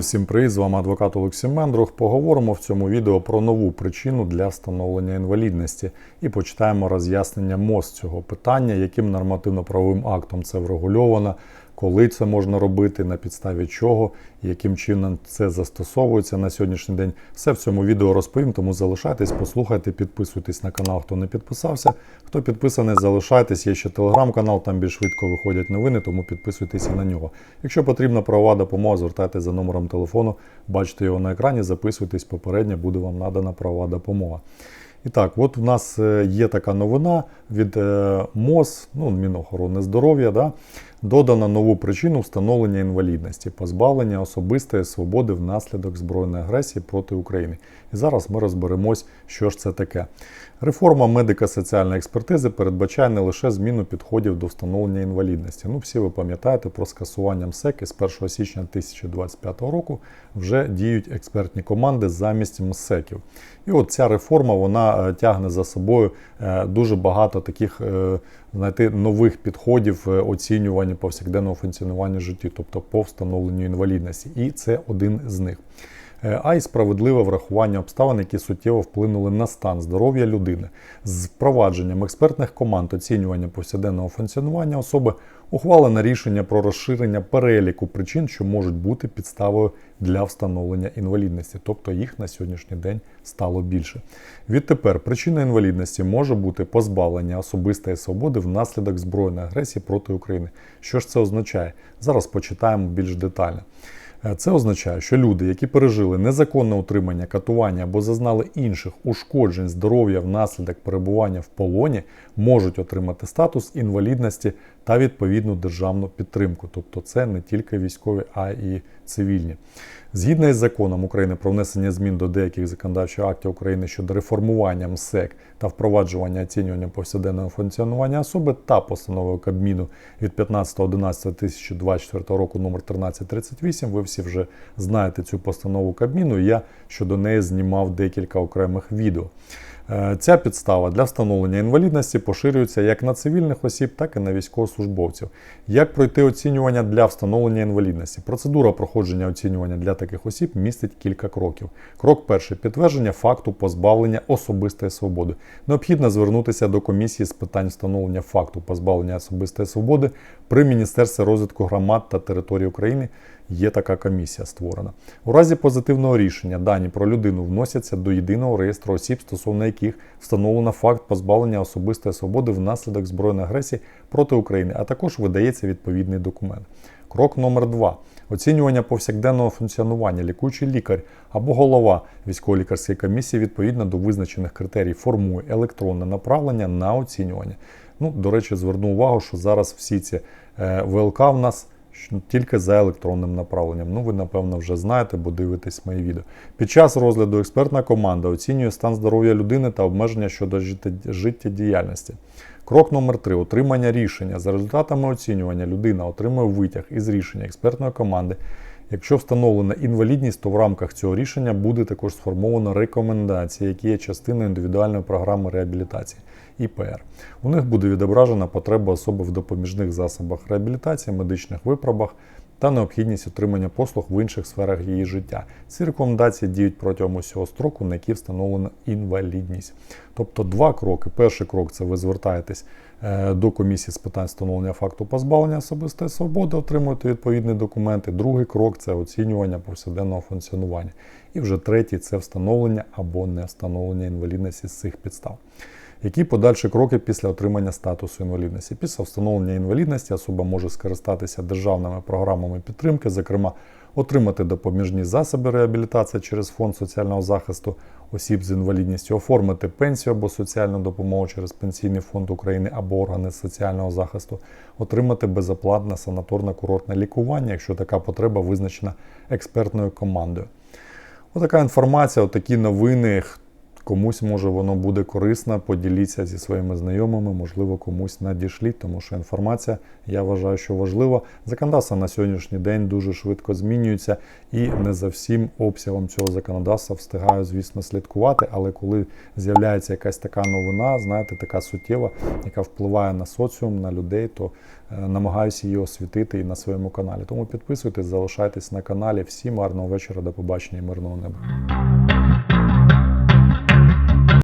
всім привіт! З вами адвокат Олексій Мендрух. Поговоримо в цьому відео про нову причину для встановлення інвалідності і почитаємо роз'яснення МОЗ цього питання, яким нормативно-правовим актом це врегульовано, коли це можна робити, на підставі чого, яким чином це застосовується на сьогоднішній день. Все в цьому відео розповім, тому залишайтесь, послухайте, підписуйтесь на канал, хто не підписався. Хто підписаний, залишайтесь. Є ще телеграм-канал, там більш швидко виходять новини, тому підписуйтесь на нього. Якщо потрібна правова допомога, звертайтеся за номером телефону, бачите його на екрані, записуйтесь попередньо, буде вам надана правова допомога. І так, от в нас е, є така новина від е, МОЗ, ну, Мінохорони здоров'я, да, додано нову причину встановлення інвалідності, позбавлення особистої свободи внаслідок збройної агресії проти України. І зараз ми розберемось, що ж це таке. Реформа медико-соціальної експертизи передбачає не лише зміну підходів до встановлення інвалідності. Ну, всі ви пам'ятаєте про скасування МСЕК з 1 січня 2025 року вже діють експертні команди замість МСЕКів. І от ця реформа вона е, тягне за собою е, дуже багато таких знаєте, нових підходів е, оцінювання повсякденного функціонування житті, тобто по встановленню інвалідності. І це один з них. Е, а й справедливе врахування обставин, які суттєво вплинули на стан здоров'я людини. З впровадженням експертних команд оцінювання повсякденного функціонування особи ухвалено рішення про розширення переліку причин, що можуть бути підставою для встановлення інвалідності, тобто їх на сьогоднішній день стало більше. Відтепер причина інвалідності може бути позбавлення особистої свободи внаслідок збройної агресії проти України. Що ж це означає? Зараз почитаємо більш детально. Е, Це означає, що люди, які пережили незаконне утримання, катування або зазнали інших ушкоджень здоров'я внаслідок перебування в полоні, можуть отримати статус інвалідності та відповідну державну підтримку. Тобто це не тільки військові, а і цивільні. Згідно із законом України про внесення змін до деяких законодавчих актів України щодо реформування МСЕК та впроваджування оцінювання повсякденного функціонування особи та постановою Кабміну від 15.11.2024 року номер 1338, ви всі вже знаєте цю постанову Кабміну. Я щодо неї знімав декілька окремих відео. Е, Ця підстава для встановлення інвалідності поширюється як на цивільних осіб, так і на військовослужбовців. Як пройти оцінювання для встановлення інвалідності? Процедура проходження оцінювання для таких осіб містить кілька кроків. Крок перший підтвердження факту позбавлення особистої свободи. Необхідно звернутися до комісії з питань встановлення факту позбавлення особистої свободи при Міністерстві розвитку громад та території України. Є така комісія створена. У разі позитивного рішення дані про людину вносяться до єдиного реєстру осіб, стосовно яких встановлено факт позбавлення особистої свободи внаслідок збройної агресії проти України, а також видається відповідний документ. Крок номер 2 Оцінювання повсякденного функціонування лікуючий лікар або голова військово-лікарської комісії відповідно до визначених критерій формує електронне направлення на оцінювання. Ну, до речі, зверну увагу, що зараз всі ці е, ВЛК в нас тільки за електронним направленням. Ну, ви, напевно, вже знаєте, бо дивитесь мої відео. Під час розгляду експертна команда оцінює стан здоров'я людини та обмеження щодо життєдіяльності. Крок номер 3 отримання рішення. За результатами оцінювання людина отримує витяг із рішення експертної команди. Якщо встановлена інвалідність, то в рамках цього рішення буде також сформована рекомендації, які є частиною індивідуальної програми реабілітації ІПР. У них буде відображена потреба особи в допоміжних засобах реабілітації, медичних виправах та необхідність отримання послуг в інших сферах її життя. Ці рекомендації діють протягом усього строку, на який встановлена інвалідність. Тобто два кроки. Перший крок це ви звертаєтесь е, до комісії з питань встановлення факту позбавлення особистої свободи, отримуєте відповідні документи. Другий крок це оцінювання повсякденного функціонування. І вже третій це встановлення або не встановлення інвалідності з цих підстав. Які подальші кроки після отримання статусу інвалідності? Після встановлення інвалідності особа може скористатися державними програмами підтримки, зокрема, отримати допоміжні засоби реабілітації через фонд соціального захисту осіб з інвалідністю, оформити пенсію або соціальну допомогу через Пенсійний фонд України або органи соціального захисту, отримати безоплатне санаторно-курортне лікування, якщо така потреба визначена експертною командою. Отака інформація, отакі новини. Комусь може воно буде корисно, поділіться зі своїми знайомими, можливо, комусь надішліть, тому що інформація, я вважаю, що важлива. Законодавство на сьогоднішній день дуже швидко змінюється, і не за всім обсягом цього законодавства встигаю, звісно, слідкувати. Але коли з'являється якась така новина, знаєте, така суттєва, яка впливає на соціум, на людей, то е, намагаюся її освітити і на своєму каналі. Тому підписуйтесь, залишайтесь на каналі. Всім гарного вечора, до побачення і мирного неба.